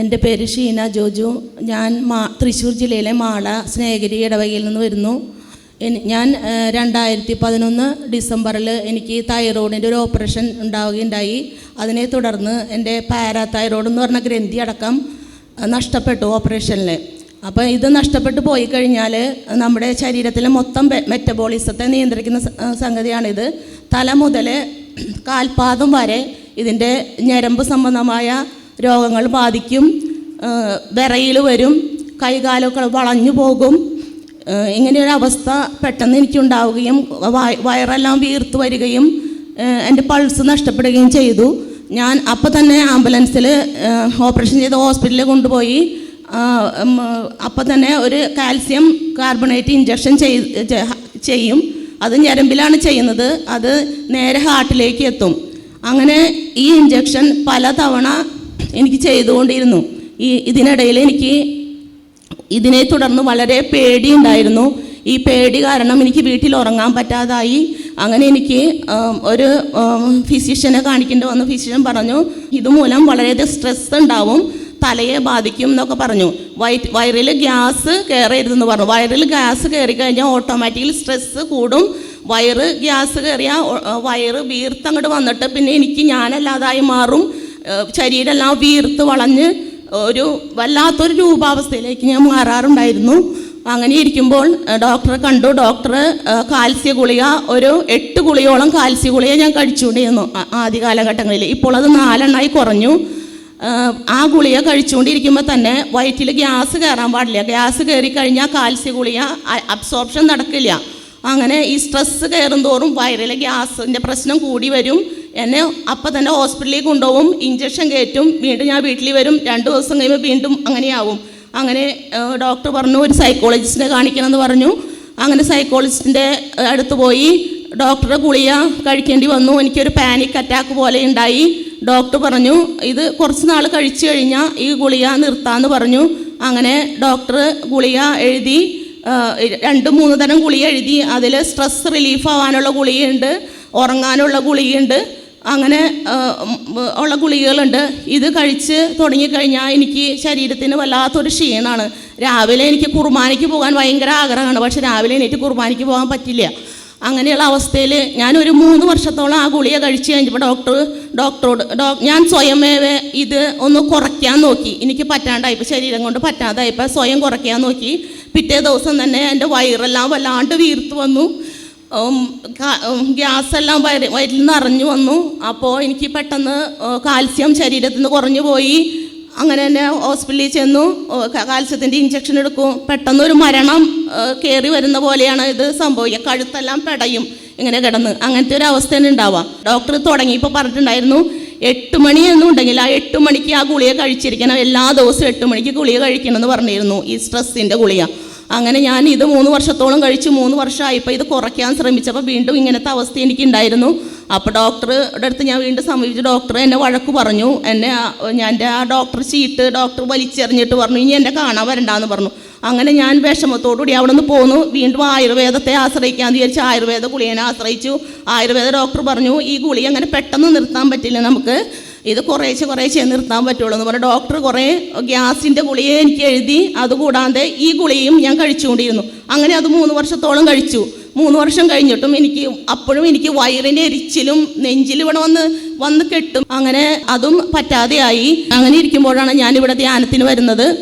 എന്റെ പേര് ഷീന ജോജു. ഞാൻ മാ തൃശ്ശൂർ ജില്ലയിലെ മാള സ്നേഹഗിരി ഇടവകയിൽ നിന്ന് വരുന്നു. ഞാൻ രണ്ടായിരത്തി പതിനൊന്ന് ഡിസംബറിൽ എനിക്ക് തൈറോയിഡിന്റെ ഒരു ഓപ്പറേഷൻ ഉണ്ടാവുകയുണ്ടായി. അതിനെ തുടർന്ന് എന്റെ പാരാ തൈറോയിഡ് എന്ന് പറഞ്ഞ ഗ്രന്ഥി അടക്കം നഷ്ടപ്പെട്ടു ഓപ്പറേഷനിൽ അപ്പോൾ ഇത് നഷ്ടപ്പെട്ടു പോയി കഴിഞ്ഞാൽ നമ്മുടെ ശരീരത്തിലെ മൊത്തം മെറ്റബോളിസത്തെ നിയന്ത്രിക്കുന്ന സംഗതിയാണിത്. തല മുതൽ കാൽപാദം വരെ ഇതിന്റെ ഞരമ്പ് സംബന്ധമായ രോഗങ്ങൾ ബാധിക്കും വിറയിൽ വരും കൈകാലൊക്കെ വളഞ്ഞു പോകും. ഇങ്ങനെയൊരവസ്ഥ പെട്ടെന്ന് എനിക്കുണ്ടാവുകയും വയ- വയറെല്ലാം വീർത്ത് വരികയും എന്റെ പൾസ് നഷ്ടപ്പെടുകയും ചെയ്തു. ഞാൻ അപ്പോൾ തന്നെ ആംബുലൻസിൽ ഓപ്പറേഷൻ ചെയ്ത് ഹോസ്പിറ്റലിൽ കൊണ്ടുപോയി. അപ്പോൾ തന്നെ ഒരു കാൽസ്യം കാർബണേറ്റ് ഇഞ്ചക്ഷൻ ചെയ്യും. അത് ഞരമ്പിലാണ് ചെയ്യുന്നത്. അത് നേരെ ഹാർട്ടിലേക്ക് എത്തും. അങ്ങനെ ഈ ഇഞ്ചക്ഷൻ പല തവണ എനിക്ക് ചെയ്തുകൊണ്ടിരുന്നു. ഈ ഇതിനിടയിൽ എനിക്ക് ഇതിനെ തുടർന്ന് വളരെ പേടി ഉണ്ടായിരുന്നു. ഈ പേടി കാരണം എനിക്ക് വീട്ടിൽ ഉറങ്ങാൻ പറ്റാതായി. അങ്ങനെ എനിക്ക് ഒരു ഫിസിഷ്യനെ കാണിക്കേണ്ടി വന്ന. ഫിസിഷ്യൻ പറഞ്ഞു ഇതുമൂലം വളരെയധികം സ്ട്രെസ് ഉണ്ടാവും. തലയെ ബാധിക്കും എന്നൊക്കെ പറഞ്ഞു. വയറ്റ് വയറിൽ ഗ്യാസ് കയറരുതെന്ന് പറഞ്ഞു. വയറിൽ ഗ്യാസ് കയറി കഴിഞ്ഞാൽ ഓട്ടോമാറ്റിക്കലി സ്ട്രെസ്സ് കൂടും. വയറ് ഗ്യാസ് കയറിയാൽ വയറ് വീർത്തങ്ങോട്ട് വന്നിട്ട് പിന്നെ എനിക്ക് ഞാനല്ലാതായി മാറും. ശരീരമെല്ലാം വീർത്ത് വളഞ്ഞ് ഒരു വല്ലാത്തൊരു രൂപാവസ്ഥയിലേക്ക് ഞാൻ മാറാറുണ്ടായിരുന്നു. അങ്ങനെ ഇരിക്കുമ്പോൾ ഡോക്ടറെ കണ്ടു. ഡോക്ടർ കാൽസ്യ ഗുളിക ഒരു എട്ട് ഗുളിയോളം കാൽസ്യ ഗുളിക ഞാൻ കഴിച്ചുകൊണ്ടിരുന്നു ആദ്യ കാലഘട്ടങ്ങളിൽ. ഇപ്പോൾ അത് നാലെണ്ണമായി കുറഞ്ഞു. ആ ഗുളിക കഴിച്ചുകൊണ്ടിരിക്കുമ്പോൾ തന്നെ വയറ്റിൽ ഗ്യാസ് കയറാൻ പാടില്ല. ഗ്യാസ് കയറി കഴിഞ്ഞാൽ കാൽസ്യ ഗുളിക അബ്സോർപ്ഷൻ നടക്കില്ല. അങ്ങനെ ഈ സ്ട്രെസ്സ് കയറും തോറും വയറിലെ ഗ്യാസിന്റെ പ്രശ്നം കൂടി വരും. എന്നെ അപ്പം തന്നെ ഹോസ്പിറ്റലിലേക്ക് കൊണ്ടുപോകും ഇഞ്ചക്ഷൻ കയറ്റും വീണ്ടും ഞാൻ വീട്ടിൽ വരും രണ്ട് ദിവസം കഴിയുമ്പോൾ വീണ്ടും അങ്ങനെയാവും. അങ്ങനെ ഡോക്ടർ പറഞ്ഞു ഒരു സൈക്കോളജിസ്റ്റിനെ കാണിക്കണമെന്ന് പറഞ്ഞു. അങ്ങനെ സൈക്കോളജിസ്റ്റിന്റെ അടുത്ത് പോയി. ഡോക്ടറെ ഗുളിക കഴിക്കേണ്ടി വന്നു. എനിക്കൊരു പാനിക് അറ്റാക്ക് പോലെ ഉണ്ടായി. ഡോക്ടർ പറഞ്ഞു ഇത് കുറച്ച് നാൾ കഴിച്ചു കഴിഞ്ഞാൽ ഈ ഗുളിക നിർത്താമെന്ന് പറഞ്ഞു. അങ്ങനെ ഡോക്ടർ ഗുളിക എഴുതി രണ്ട് മൂന്ന് തരം ഗുളിക എഴുതി. അതിൽ സ്ട്രെസ് റിലീഫ് ആവാനുള്ള ഗുളികയുണ്ട് ഉറങ്ങാനുള്ള ഗുളികയുണ്ട്. അങ്ങനെ ഉള്ള ഗുളികകളുണ്ട്. ഇത് കഴിച്ച് തുടങ്ങിക്കഴിഞ്ഞാൽ എനിക്ക് ശരീരത്തിന് വല്ലാത്തൊരു ക്ഷീണമാണ് രാവിലെ എനിക്ക് കുർബാനയ്ക്ക് പോകാൻ ഭയങ്കര ആഗ്രഹമാണ്. പക്ഷെ രാവിലെ എനിക്ക് കുർബാനയ്ക്ക് പോകാൻ പറ്റില്ല. അങ്ങനെയുള്ള അവസ്ഥയിൽ ഞാനൊരു മൂന്ന് വർഷത്തോളം ആ ഗുളിക കഴിച്ച് കഴിഞ്ഞപ്പോൾ ഡോക്ടർ ഡോക്ടറോട് ഡോ ഞാൻ സ്വയമേവ ഇത് ഒന്ന് കുറയ്ക്കാൻ നോക്കി. എനിക്ക് പറ്റാണ്ടായപ്പോൾ ശരീരം കൊണ്ട് പറ്റാതായപ്പോൾ സ്വയം കുറയ്ക്കാൻ നോക്കി. പിറ്റേ ദിവസം തന്നെ എന്റെ വയറെല്ലാം വല്ലാണ്ട് വീർത്ത് വന്നു. ഉം, കാ- ഉം, ഗ്യാസ് എല്ലാം വയറി വയറ്റിൽ നിറഞ്ഞു വന്നു. അപ്പോൾ എനിക്ക് പെട്ടെന്ന് കാൽസ്യം ശരീരത്തിൽ നിന്ന് കുറഞ്ഞു പോയി. അങ്ങനെ തന്നെ ഹോസ്പിറ്റലിൽ ചെന്നു. കാൽസ്യത്തിന്റെ ഇഞ്ചക്ഷൻ എടുക്കും. പെട്ടെന്ന് ഒരു മരണം കയറി വരുന്ന പോലെയാണ് ഇത് സംഭവിക്കുക. കഴുത്തെല്ലാം പെടയും ഇങ്ങനെ കിടന്ന്. അങ്ങനത്തെ ഒരു അവസ്ഥ തന്നെ ഉണ്ടാവാം ഡോക്ടർ തുടങ്ങിയപ്പോൾ പറഞ്ഞിട്ടുണ്ടായിരുന്നു എട്ട് മണി എന്നുണ്ടെങ്കിൽ ആ എട്ട് മണിക്ക് ആ ഗുളിക കഴിച്ചിരിക്കണം. എല്ലാ ദിവസവും എട്ട് മണിക്ക് ഗുളിക കഴിക്കണം എന്ന് പറഞ്ഞിരുന്നു. ഈ സ്ട്രെസ്സിന്റെ ഗുളിക. അങ്ങനെ ഞാൻ ഇത് മൂന്ന് വർഷത്തോളം കഴിച്ച് മൂന്ന് വർഷമായപ്പോൾ ഇത് കുറയ്ക്കാൻ ശ്രമിച്ചപ്പോൾ വീണ്ടും ഇങ്ങനത്തെ അവസ്ഥ എനിക്കുണ്ടായിരുന്നു. അപ്പോൾ ഡോക്ടറുടെ അടുത്ത് ഞാൻ വീണ്ടും സമീപിച്ചു ഡോക്ടർ എന്നെ വഴക്ക് പറഞ്ഞു. എന്നെ ഞാൻ എന്റെ ആ ഡോക്ടർ ചീട്ട് ഡോക്ടർ വലിച്ചെറിഞ്ഞിട്ട് പറഞ്ഞു ഇനി എന്നെ കാണാൻ വരണ്ടാന്ന് പറഞ്ഞു. അങ്ങനെ ഞാൻ വിഷമത്തോടുകൂടി അവിടെ നിന്ന് പോന്നു. വീണ്ടും ആയുർവേദത്തെ ആശ്രയിക്കാമെന്ന് വിചാരിച്ച് ആയുർവേദ ഗുളികനെ ആശ്രയിച്ചു. ആയുർവേദ ഡോക്ടർ പറഞ്ഞു ഈ ഗുളി അങ്ങനെ പെട്ടെന്ന് നിർത്താൻ പറ്റില്ല നമുക്ക്. ഇത് കുറേശ്ശെ കുറേശ്ശെ നിർത്താൻ പറ്റുള്ളൂ എന്ന് പറഞ്ഞാൽ ഡോക്ടർ കുറേ ഗ്യാസിന്റെ ഗുളിയെ എനിക്ക് എഴുതി അതുകൂടാതെ ഈ ഗുളിയും ഞാൻ കഴിച്ചുകൊണ്ടിരുന്നു. അങ്ങനെ അത് മൂന്ന് വർഷത്തോളം കഴിച്ചു. മൂന്ന് വർഷം കഴിഞ്ഞിട്ടും എനിക്ക് അപ്പോഴും എനിക്ക് വയറിന്റെ എരിച്ചിലും നെഞ്ചിലും ഇവിടെ വന്ന് വന്ന് കെട്ടും. അങ്ങനെ അതും പറ്റാതെയായി. അങ്ങനെ ഇരിക്കുമ്പോഴാണ് ഞാനിവിടെ ധ്യാനത്തിന് വരുന്നത്.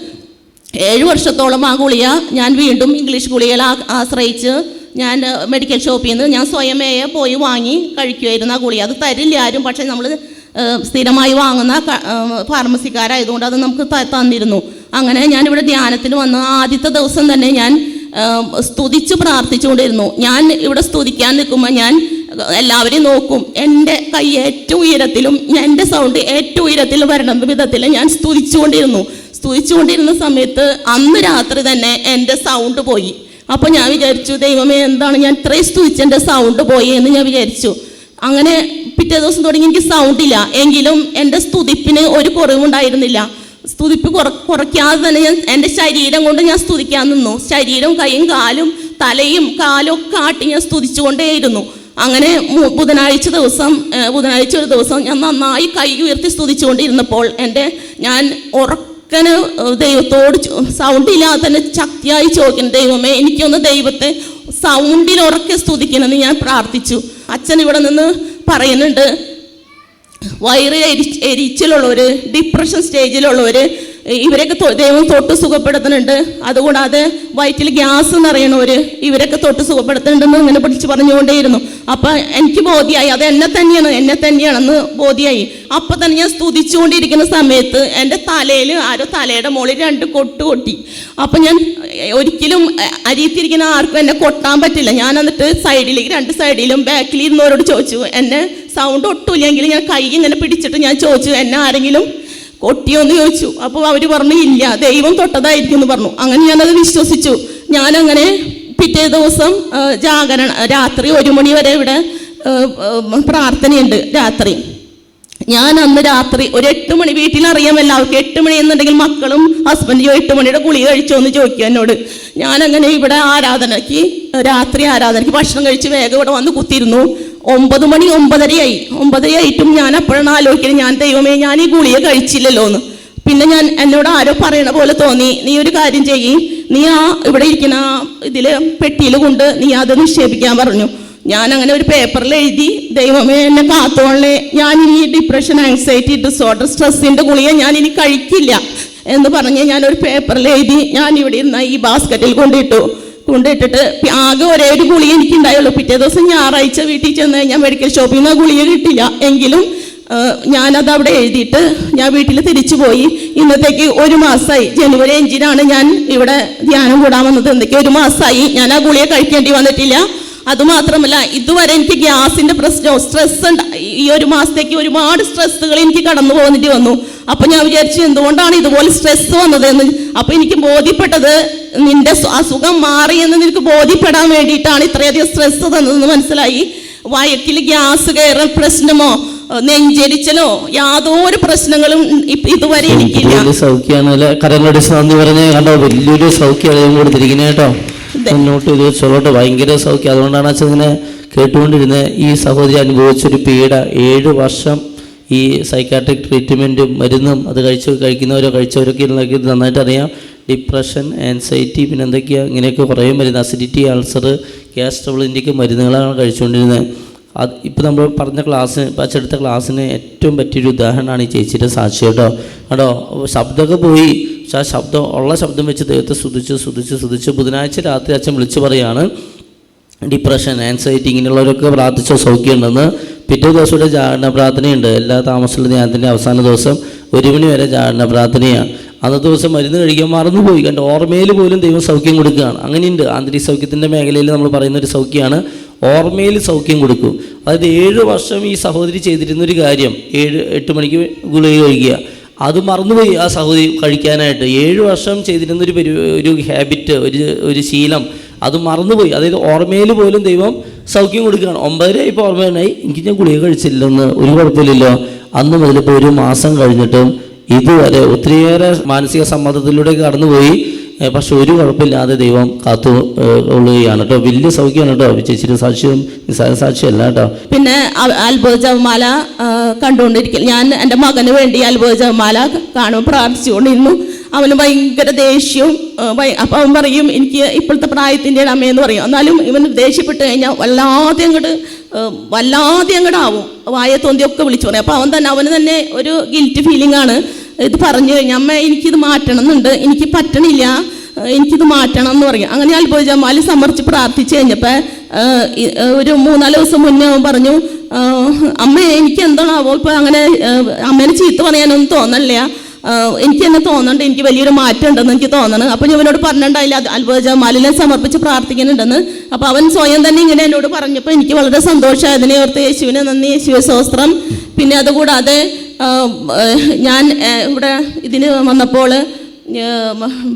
ഏഴ് വർഷത്തോളം ആ ഗുളിക ഞാൻ വീണ്ടും ഇംഗ്ലീഷ് ഗുളികൾ ആശ്രയിച്ച് ഞാൻ മെഡിക്കൽ ഷോപ്പിൽ നിന്ന് ഞാൻ സ്വയമേ പോയി വാങ്ങി കഴിക്കുമായിരുന്നു ആ ഗുളിക അത് തരില്ല ആരും പക്ഷേ നമ്മൾ സ്ഥിരമായി വാങ്ങുന്ന ഫാർമസിക്കാരായതുകൊണ്ട് അത് നമുക്ക് തന്നിരുന്നു. അങ്ങനെ ഞാനിവിടെ ധ്യാനത്തിന് വന്ന ആദ്യത്തെ ദിവസം തന്നെ ഞാൻ സ്തുതിച്ച് പ്രാർത്ഥിച്ചുകൊണ്ടിരുന്നു. ഞാൻ ഇവിടെ സ്തുതിക്കാൻ നിൽക്കുമ്പോൾ ഞാൻ എല്ലാവരെയും നോക്കും. എന്റെ കൈ ഏറ്റവും ഉയരത്തിലും എന്റെ സൗണ്ട് ഏറ്റവും ഉയരത്തിൽ വരണം വിധത്തിൽ ഞാൻ സ്തുതിച്ചുകൊണ്ടിരുന്നു. സ്തുതിച്ചുകൊണ്ടിരുന്ന സമയത്ത് അന്ന് രാത്രി തന്നെ എന്റെ സൗണ്ട് പോയി. അപ്പോൾ ഞാൻ വിചാരിച്ചു ദൈവമേ എന്താണ് ഞാൻ ഇത്രയും സ്തുതിച്ച് എന്റെ സൗണ്ട് പോയി എന്ന് ഞാൻ വിചാരിച്ചു. അങ്ങനെ പിറ്റേ ദിവസം തുടങ്ങി എനിക്ക് സൗണ്ട് ഇല്ല. എങ്കിലും എന്റെ സ്തുതിപ്പിന് ഒരു കുറവുണ്ടായിരുന്നില്ല സ്തുതിപ്പ് കുറ കുറയ്ക്കാതെ തന്നെ ഞാൻ എന്റെ ശരീരം കൊണ്ട് ഞാൻ സ്തുതിക്കാൻ നിന്നു. ശരീരം കൈയും കാലും തലയും കാലും ഒക്കെ ആട്ടി ഞാൻ സ്തുതിച്ചുകൊണ്ടേയിരുന്നു. അങ്ങനെ ബുധനാഴ്ച ദിവസം ബുധനാഴ്ച ഒരു ദിവസം ഞാൻ നന്നായി കൈ ഉയർത്തി സ്തുതിച്ചുകൊണ്ടിരുന്നപ്പോൾ എന്റെ ഞാൻ ഉറക്കന് ദൈവത്തോട് സൗണ്ട് ഇല്ലാതെ തന്നെ ശക്തിയായി ചോദിക്കുന്നു ദൈവമേ എനിക്കൊന്ന് ദൈവത്തെ സൗണ്ടിൽ ഉറക്കെ സ്തുതിക്കണമെന്ന് ഞാൻ പ്രാർത്ഥിച്ചു. അച്ഛൻ ഇവിടെ നിന്ന് പറയുന്നുണ്ട്. വയറ് എരി എരിച്ചിലുള്ളവർ ഡിപ്രഷൻ സ്റ്റേജിലുള്ളവർ ഇവരൊക്കെ ദൈവം തൊട്ട് സുഖപ്പെടുത്തുന്നുണ്ട്. അതുകൂടാതെ വയറ്റിൽ ഗ്യാസ് നിറയണവർ ഇവരൊക്കെ തൊട്ട് സുഖപ്പെടുത്തുന്നുണ്ടെന്ന് ഇങ്ങനെ പിടിച്ച് പറഞ്ഞുകൊണ്ടേയിരുന്നു. അപ്പം എനിക്ക് ബോധ്യമായി അത് എന്നെ തന്നെയാണ് എന്നെ തന്നെയാണെന്ന് ബോധ്യമായി അപ്പം തന്നെ ഞാൻ സ്തുതിച്ചുകൊണ്ടിരിക്കുന്ന സമയത്ത് എന്റെ തലയിൽ ആരോ തലയുടെ മുകളിൽ രണ്ട് കൊട്ട് കൊട്ടി. അപ്പം ഞാൻ ഒരിക്കലും അരിയത്തിരിക്കുന്ന ആർക്കും എന്നെ കൊട്ടാൻ പറ്റില്ല. ഞാൻ എന്നിട്ട് സൈഡിലേക്ക് രണ്ട് സൈഡിലും ബാക്കിൽ ഇരുന്നവരോട് ചോദിച്ചു എന്നെ സൗണ്ട് ഒട്ടുമില്ലെങ്കിൽ ഞാൻ കൈ ഇങ്ങനെ പിടിച്ചിട്ട് ഞാൻ ചോദിച്ചു എന്നെ ആരെങ്കിലും കൊട്ടിയോന്ന് ചോദിച്ചു. അപ്പോൾ അവർ പറഞ്ഞു ഇല്ല ദൈവം തൊട്ടതായിരിക്കും എന്ന് പറഞ്ഞു. അങ്ങനെ ഞാനത് വിശ്വസിച്ചു. ഞാനങ്ങനെ പിറ്റേ ദിവസം ജാഗരണ രാത്രി ഒരു മണി വരെ ഇവിടെ പ്രാർത്ഥനയുണ്ട് രാത്രി. ഞാൻ അന്ന് രാത്രി ഒരു എട്ട് മണി വീട്ടിൽ അറിയാം എല്ലാവർക്കും എട്ട് മണി എന്നുണ്ടെങ്കിൽ മക്കളും ഹസ്ബൻഡും എട്ട് മണിയുടെ ഗുളി കഴിച്ചോ എന്ന് ചോദിക്കും എന്നോട്. അങ്ങനെ ഇവിടെ ആരാധനയ്ക്ക് രാത്രി ആരാധനയ്ക്ക് ഭക്ഷണം കഴിച്ച് വേഗം ഇവിടെ വന്ന് കുത്തിയിരുന്നു. ഒമ്പത് മണി ഒമ്പതരയായി. ഒമ്പതരയായിട്ടും ഞാൻ അപ്പോഴാണ് ആലോചിക്കുന്നത് ഞാൻ ദൈവമേ ഞാൻ ഈ ഗുളിയെ കഴിച്ചില്ലല്ലോ എന്ന് പിന്നെ ഞാൻ എന്നോട് ആരോ പറയണ പോലെ തോന്നി നീ ഒരു കാര്യം ചെയ്യ്. നീ ആ ഇവിടെ ഇരിക്കുന്ന ആ ഇതിൽ പെട്ടിയിൽ കൊണ്ട് നീ അത് നിക്ഷേപിക്കാൻ പറഞ്ഞു. ഞാൻ അങ്ങനെ ഒരു പേപ്പറിൽ എഴുതി ദൈവമേ എന്നെ കാത്തോളെ ഞാൻ ഇനി ഡിപ്രഷൻ ആങ്സൈറ്റി ഡിസോർഡർ സ്ട്രെസ്സിന്റെ ഗുളിക ഞാൻ ഇനി കഴിക്കില്ല. എന്ന് പറഞ്ഞ് ഞാൻ ഒരു പേപ്പറിൽ എഴുതി ഞാൻ ഇവിടെ ഇരുന്ന ഈ ബാസ്ക്കറ്റിൽ കൊണ്ടിട്ടു. കൊണ്ടിട്ടിട്ട് ആകെ ഒരേ ഒരു ഗുളിക എനിക്ക് ഉണ്ടായുള്ളൂ പിറ്റേ ദിവസം ഞായറാഴ്ച വീട്ടിൽ ചെന്ന് കഴിഞ്ഞാൽ മെഡിക്കൽ ഷോപ്പിൽ നിന്ന് ഗുളിക കിട്ടില്ല. എങ്കിലും ഞാനത് അവിടെ എഴുതിയിട്ട് ഞാൻ വീട്ടിൽ തിരിച്ചു പോയി. ഇന്നത്തേക്ക് ഒരു മാസമായി ജനുവരി അഞ്ചിനാണ് ഞാൻ ഇവിടെ ധ്യാനം കൂടാൻ വന്നത്. എന്തൊക്കെ ഒരു മാസമായി ഞാൻ ആ ഗുളിക കഴിക്കേണ്ടി വന്നിട്ടില്ല. അതുമാത്രമല്ല ഇതുവരെ എനിക്ക് ഗ്യാസിന്റെ പ്രശ്നവും സ്ട്രെസ് ഈ ഒരു മാസത്തേക്ക് ഒരുപാട് സ്ട്രെസ്സുകൾ എനിക്ക് കടന്നു പോകുന്നിട്ട് വന്നു. അപ്പൊ ഞാൻ വിചാരിച്ചു എന്തുകൊണ്ടാണ് ഇതുപോലെ സ്ട്രെസ് വന്നതെന്ന്? അപ്പൊ എനിക്ക് ബോധ്യപ്പെട്ടത് നിന്റെ അസുഖം മാറി എന്ന് നിനക്ക് ബോധ്യപ്പെടാൻ വേണ്ടിയിട്ടാണ് ഇത്രയധികം സ്ട്രെസ് തന്നതെന്ന് മനസ്സിലായി. വയറ്റിൽ ഗ്യാസ് കയറൽ പ്രശ്നമോ നെഞ്ചരിച്ചലോ യാതൊരു പ്രശ്നങ്ങളും ഇതുവരെ എനിക്കില്ല. സൗഖ്യമാണ് കരങ്ങളുടെ സ്വാമി പറഞ്ഞ കണ്ടോ വലിയൊരു സൗഖ്യം കൊടുത്തിരിക്കുന്നേട്ടോ മുന്നോട്ട് ഇത് വെച്ചോളട്ടെ ഭയങ്കര സൗഖ്യം. അതുകൊണ്ടാണ് അച്ഛൻ ഇങ്ങനെ കേട്ടുകൊണ്ടിരുന്നത് ഈ സഹോദരി അനുഭവിച്ചൊരു പീഡ. ഏഴ് വർഷം ഈ സൈക്കാട്രിക് ട്രീറ്റ്മെന്റും മരുന്നും അത് കഴിച്ച് കഴിക്കുന്നവരോ കഴിച്ചവരൊക്കെ നന്നായിട്ട് അറിയാം. ഡിപ്രഷൻ ആൻസൈറ്റി പിന്നെ എന്തൊക്കെയാണ് ഇങ്ങനെയൊക്കെ കുറേ മരുന്ന്. അസിഡിറ്റി അൾസർ ഗ്യാസ് ട്രബിൾ ഇതിന്റെയൊക്കെ മരുന്നുകളാണ് കഴിച്ചുകൊണ്ടിരുന്നത് അത് ഇപ്പോൾ നമ്മൾ പറഞ്ഞ ക്ലാസ്സിന് ഇപ്പോൾ അച്ചെടുത്ത ക്ലാസ്സിന് ഏറ്റവും പറ്റിയൊരു ഉദാഹരണമാണ് ഈ ചേച്ചിയുടെ സാക്ഷി കേട്ടോ. കേട്ടോ ശബ്ദമൊക്കെ പോയി. ആ ശബ്ദം ഉള്ള ശബ്ദം വെച്ച് ദൈവത്തെ സ്തുതിച്ച് സ്തുതിച്ച് സ്തുതിച്ച് ബുധനാഴ്ച രാത്രി അച്ഛൻ വിളിച്ച് പറയാണ് ഡിപ്രഷൻ ആൻസൈറ്റി ഇങ്ങനെയുള്ളവരൊക്കെ പ്രാർത്ഥിച്ച സൗഖ്യമുണ്ടെന്ന് പിറ്റേ ദിവസം ഇവിടെ ജാഗരണ പ്രാർത്ഥനയുണ്ട്. എല്ലാ താമസമുള്ള ധ്യാനത്തിന്റെ അവസാന ദിവസം ഒരു മണി വരെ ജാഗരണ പ്രാർത്ഥനയാണ്. അന്നത്തെ ദിവസം മരുന്ന് കഴിക്കാൻ മറന്നുപോയി കണ്ട് ഓർമ്മയിൽ പോലും ദൈവം സൗഖ്യം കൊടുക്കുകയാണ്. അങ്ങനെയുണ്ട്. ആന്തരിക സൗഖ്യത്തിന്റെ മേഖലയിൽ നമ്മൾ പറയുന്ന ഒരു സൗഖ്യമാണ്. ഓർമ്മയിൽ സൗഖ്യം കൊടുക്കും. അതായത് ഏഴ് വർഷം ഈ സഹോദരി ചെയ്തിരുന്നൊരു കാര്യം. ഏഴ് എട്ട് മണിക്ക് ഗുളിക കഴിക്കുക. അത് മറന്നുപോയി ആ സഹോദരി കഴിക്കാനായിട്ട്. ഏഴ് വർഷം ചെയ്തിരുന്ന ഒരു പരി ഒരു ഹാബിറ്റ് ഒരു ഒരു ശീലം അത് മറന്നുപോയി. അതായത് ഓർമ്മയിൽ പോലും ദൈവം സൗഖ്യം കൊടുക്കുകയാണ്. ഒമ്പതര ഇപ്പോൾ ഓർമ്മയായി എനിക്ക് ഞാൻ ഗുളിക കഴിച്ചില്ലെന്ന് ഒരു കുഴപ്പമില്ലല്ലോ. അന്ന് മുതൽ ഇപ്പോൾ ഒരു മാസം കഴിഞ്ഞിട്ടും ഇതുവരെ ഒത്തിരിയേറെ മാനസിക സമ്മർദ്ദത്തിലൂടെ കടന്നുപോയി. പക്ഷെ ഒരു കുഴപ്പമില്ലാതെ ദൈവം കാത്തു കൊള്ളുകയാണ് കേട്ടോ. വലിയ സൗഖ്യമാണ് കേട്ടോ. ചേച്ചിയുടെ സാക്ഷ്യം നിസ്സാര സാക്ഷ്യമല്ല കേട്ടോ. പിന്നെ അത്ഭുത ജപമാല കണ്ടുകൊണ്ടിരിക്കൽ. ഞാൻ എന്റെ മകന് വേണ്ടി അത്ഭുത ജപമാല കാണും പ്രാർത്ഥിച്ചുകൊണ്ടിരുന്നു. അവന് ഭയങ്കര ദേഷ്യവും അപ്പം അവൻ പറയും എനിക്ക് ഇപ്പോഴത്തെ പ്രായത്തിന്റെ അമ്മയെന്ന് പറയും. എന്നാലും ഇവൻ ദേഷ്യപ്പെട്ട് കഴിഞ്ഞാൽ വല്ലാതെ അങ്ങോട്ട് വല്ലാതെ അങ്ങോട്ട് ആവും വായ തോന്തിയൊക്കെ വിളിച്ചു പറയും. അപ്പോൾ അവൻ തന്നെ അവന് തന്നെ ഒരു ഗിൽറ്റ് ഫീലിംഗ് ആണ്. ഇത് പറഞ്ഞു കഴിഞ്ഞാൽ അമ്മ എനിക്കിത് മാറ്റണം എന്നുണ്ട് എനിക്ക് പറ്റണില്ല. എനിക്കിത് മാറ്റണം എന്ന് പറയും അങ്ങനെ അത്ഭുത ജമാലി സമർപ്പിച്ച് പ്രാർത്ഥിച്ചു കഴിഞ്ഞപ്പോൾ ഒരു മൂന്നാൽ ദിവസം മുന്നേ പറഞ്ഞു അമ്മ എനിക്ക് എന്താണാവോ ഇപ്പോൾ അങ്ങനെ അമ്മേനെ ചീത്ത പറയാനൊന്നും തോന്നണില്ല. എനിക്ക് തന്നെ തോന്നുന്നുണ്ട് എനിക്ക് വലിയൊരു മാറ്റം ഉണ്ടെന്ന് എനിക്ക് തോന്നണം. അപ്പം ഞാൻ അവനോട് പറഞ്ഞിട്ടുണ്ടായില്ല അത് അത്ഭുത ജമാലിനെ സമർപ്പിച്ച് പ്രാർത്ഥിക്കുന്നുണ്ടെന്ന് അപ്പം അവൻ സ്വയം തന്നെ ഇങ്ങനെ എന്നോട് പറഞ്ഞപ്പോൾ എനിക്ക് വളരെ സന്തോഷമായതിനെ ഓർത്ത് യേശുവിനെ നന്ദി യേശുവെ സ്വസ്ത്രം പിന്നെ അതുകൂടാതെ ഞാൻ ഇവിടെ ഇതിന് വന്നപ്പോൾ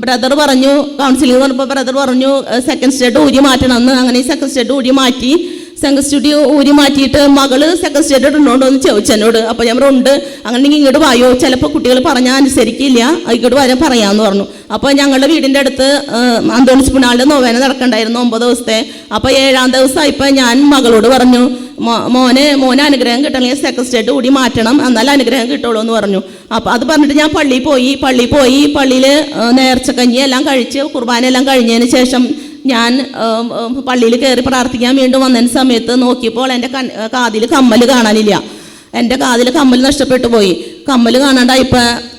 ബ്രദർ പറഞ്ഞു കൗൺസിലിംഗ് വന്നപ്പോൾ ബ്രദർ പറഞ്ഞു സെക്കൻഡ് സ്റ്റേറ്റ് ഊരി മാറ്റണമെന്ന് അങ്ങനെ സെക്കൻഡ് സ്റ്റേറ്റ് ഊരി മാറ്റി സെക്കൻഡ് സ്റ്റുഡിയോ ഊരി മാറ്റിയിട്ട് മകൾ സെക്കൻഡ് സ്റ്റേറ്റ് ഉണ്ടോ എന്ന് ചോദിച്ചു എന്നോട്. അപ്പോൾ ഞാൻ ഉണ്ട്. അങ്ങനെ ഇങ്ങോട്ട് വായോ? ചിലപ്പോൾ കുട്ടികൾ പറഞ്ഞാൽ അനുസരിക്കില്ല. ഇങ്ങോട്ട് വരാൻ പറയാമെന്ന് പറഞ്ഞു. അപ്പോൾ ഞങ്ങളുടെ വീടിന്റെ അടുത്ത് അന്തോണിസ് പുണാളുടെ നോവേന നടക്കണ്ടായിരുന്നു ഒമ്പത് ദിവസത്തെ. അപ്പോൾ ഏഴാം ദിവസം ഇപ്പം ഞാൻ മകളോട് പറഞ്ഞു മോന് മോന് അനുഗ്രഹം കിട്ടണമെങ്കിൽ സെക്കൻഡ് സ്റ്റേറ്റ് കൂടി മാറ്റണം. എന്നാൽ അനുഗ്രഹം കിട്ടുള്ളൂ എന്ന് പറഞ്ഞു. അപ്പോൾ അത് പറഞ്ഞിട്ട് ഞാൻ പള്ളിയിൽ പോയി പള്ളിയിൽ പോയി പള്ളിയിൽ നേർച്ചക്കഞ്ഞി എല്ലാം കഴിച്ച് കുർബാന എല്ലാം കഴിഞ്ഞതിന് ശേഷം ഞാൻ പള്ളിയിൽ കയറി പ്രാർത്ഥിക്കാൻ വീണ്ടും വന്നതിന് സമയത്ത് നോക്കിയപ്പോൾ എന്റെ കാതിൽ കമ്മൽ കാണാനില്ല. എന്റെ കാതിൽ കമ്മൽ നഷ്ടപ്പെട്ടു പോയി. കമ്മൽ കാണാണ്ടായിപ്പ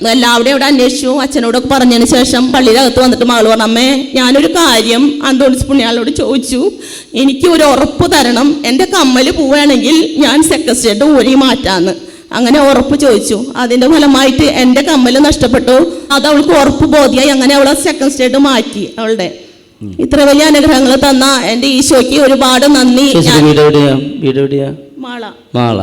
എല്ലാവരുടെയും ഇവിടെ അന്വേഷിച്ചു? അച്ഛനോടൊക്കെ പറഞ്ഞതിന് ശേഷം പള്ളിയിലകത്ത് വന്നിട്ട് മകൾ പറഞ്ഞു അമ്മേ ഞാനൊരു കാര്യം അന്തോണിസ് പുണ്യാളോട് ചോദിച്ചു. എനിക്ക് ഒരു ഉറപ്പ് തരണം. എന്റെ കമ്മൽ പോവുകയാണെങ്കിൽ ഞാൻ സെക്രട്ടറിയുടെ ഊരി മാറ്റാന്ന്. അങ്ങനെ ഉറപ്പ് ചോദിച്ചു. അതിന്റെ ഫലമായിട്ട് എന്റെ കമ്മൽ നഷ്ടപ്പെട്ടു. അത് അവൾക്ക് ഉറപ്പ് ബോധ്യായി. അങ്ങനെ അവളെ സെക്കൻഡ് സ്റ്റേറ്റ് മാറ്റി അവളുടെ. ഇത്ര വലിയ അനുഗ്രഹങ്ങൾ തന്ന എന്റെ ഈശോയ്ക്ക് ഒരുപാട് നന്ദി. മാള. മാള.